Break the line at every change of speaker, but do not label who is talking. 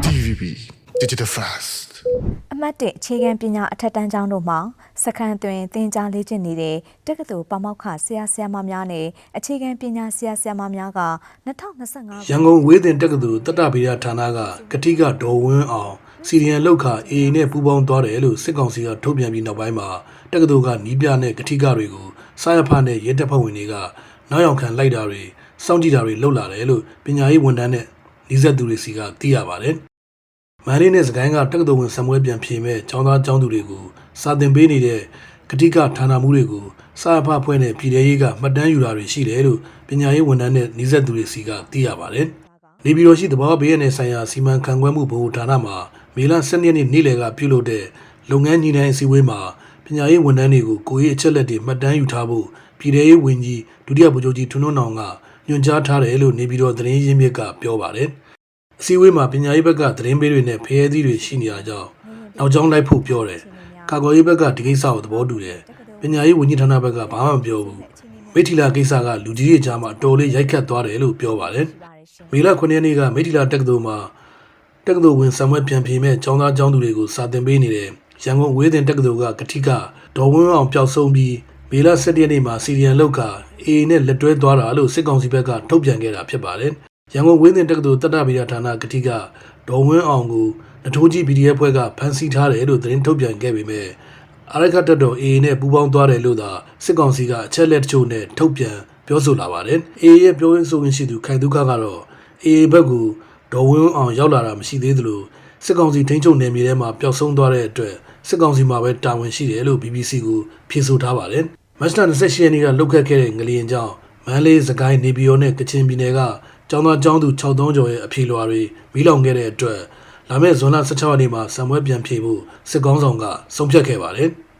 DVB Digital Fast
အမှတ်1အခြေခံပညာအထက်တန်းကျောင်းတို့မှာစခန်းတွင်သင်ကြားလေ့ကျင့်နေတဲ့တက္ကသိုလ်ပမောက္ခဆရာဆရာမများနဲ့အခြေခံပညာဆရာဆရာမများက2025
ရန်ကုန်ဝေးတင်တက္ကသိုလ်တတ္တဗေဒဌာနကကတိကဒေါ်ဝင်းအောင်စီရီယန်လောက်ခ AA နဲ့ပူးပေါင်းသွားတယ်လို့စစ်ကောင်စီကထုတ်ပြန်ပြီးနောက်ပိုင်းမှာတက္ကသိုလ်ကနီးပြနဲ့ကတိကတွေကိုစာရဖနဲ့ရဲတပ်ဖွဲ့ဝင်တွေကနောက်ရောက်ခံလိုက်တာတွေစောင့်ကြည့်တာတွေလုပ်လာတယ်လို့ပညာရေးဝန်ထမ်းနဲ့ နှီးဆက်သူတွေစီကသိရပါတယ်။မန္တလေးနဲ့စကိုင်းကတက္ကသိုလ်ဝင်ဆံပွဲပြန်ဖြေမဲ့ចောင်းသားចောင်းသူတွေကိုစာသင်ပေးနေတဲ့ကတိကဌာနမှုတွေကိုစာရဖဖွဲ့နဲ့ပြည်ထရေးကမှတ်တမ်းယူတာတွေရှိတယ်လို့ပညာရေးဝန်ထမ်းနဲ့နှီးဆက်သူတွေစီကသိရပါတယ်။နေပြည်တော်ရှိသဘာဝဘေးရန်ဆိုင်ရာစီမံခန့်ခွဲမှုဗဟိုဌာနမှာမေလ12ရက်နေ့နေ့လယ်ကပြုလုပ်တဲ့လုပ်ငန်းညီနိုင်အစည်းအဝေးမှာပညာရေးဝန်ထမ်းတွေကိုကိုယ်ရေးအချက်လက်တွေမှတ်တမ်းယူထားဖို့ပြည်ထရေးဝန်ကြီးဒုတိယဗိုလ်ချုပ်ကြီးထွန်းထွန်းအောင်က ညွှန်ကြားထားတယ်လို့နေပြည်တော်သတင်းရင်းမြစ်ကပြောပါတယ်။အစည်းအဝေးမှာပညာရေးဘက်ကသတင်းပေးတွေနဲ့ဖရဲသီးတွေရှိနေတာကြောင့်နောက်ကျောင်းလိုက်ဖို့ပြောတယ်။ကာကွယ်ရေးဘက်ကဒီကိစ္စကိုသဘောတူတယ်။ပညာရေးဝန်ကြီးဌာနဘက်ကဘာမှမပြောဘူး။မိထီလာကိစ္စကလူကြီးတွေကြားမှာအတော်လေးရိုက်ခတ်သွားတယ်လို့ပြောပါတယ်။မေလ9ရက်နေ့ကမိထီလာတက္ကသိုလ်မှာတက္ကသိုလ်ဝင်ဆံမွဲပြန်ပြေမဲ့ကျောင်းသားကျောင်းသူတွေကိုစာသင်ပေးနေတဲ့ရန်ကုန်ဝေးတင်တက္ကသိုလ်ကကတိကဒေါ်ဝင်းအောင်ပျောက်ဆုံးပြီး မေလ17ရက်နေ့မှာစီရီယန်လောက်က AA နဲ့လက်တွဲသွားတာလို့စစ်ကောင်စီဘက်ကထုတ်ပြန်ခဲ့တာဖြစ်ပါတယ်။ရန်ကုန်ဝေးတင်တက္ကသိုလ်တတ္တဗေဒဌာနကတိကဒေါ်ဝင်းအောင်ကိုနထိုးကြီး PDF ဖွဲ့ကဖမ်းဆီးထားတယ်လို့သတင်းထုတ်ပြန်ခဲ့ပေမဲ့အရကတတော် AA နဲ့ပူးပေါင်းသွားတယ်လို့သာစစ်ကောင်စီကအချက်လက်တချို့နဲ့ထုတ်ပြန်ပြောဆိုလာပါတယ်။ AA ရဲ့ပြောရေးဆိုခွင့်ရှိသူခိုင်ဒုက္ခကတော့ AA ဘက်ကဒေါ်ဝင်းအောင်ရောက်လာတာမရှိသေးသလိုစစ်ကောင်စီထိန်းချုပ်နယ်မြေထဲမှာပျောက်ဆုံးသွားတဲ့အတွက်စစ်ကောင်စီမှာပဲတာဝန်ရှိတယ်လို့ BBC ကိုဖြေဆိုထားပါတယ်။ မတ်လ28ရက်နေ့ကလုတ်ခတ်ခဲ့တဲ့ငလျင်ကြောင့်မန္တလေးစကိုင်းနေပြည်တော်နဲ့ကချင်ပြည်နယ်ကကျောင်းသားကျောင်းသူ6000ကျော်ရဲ့အဖြေလွှာတွေမီးလောင်ခဲ့တဲ့အတွက်လာမယ့်ဇွန်လ16ရက်နေ့မှာစံပွဲပြန်ဖြေဖို့စစ်ကောင်းဆောင်ကဆုံးဖြတ်ခဲ့ပါတယ်။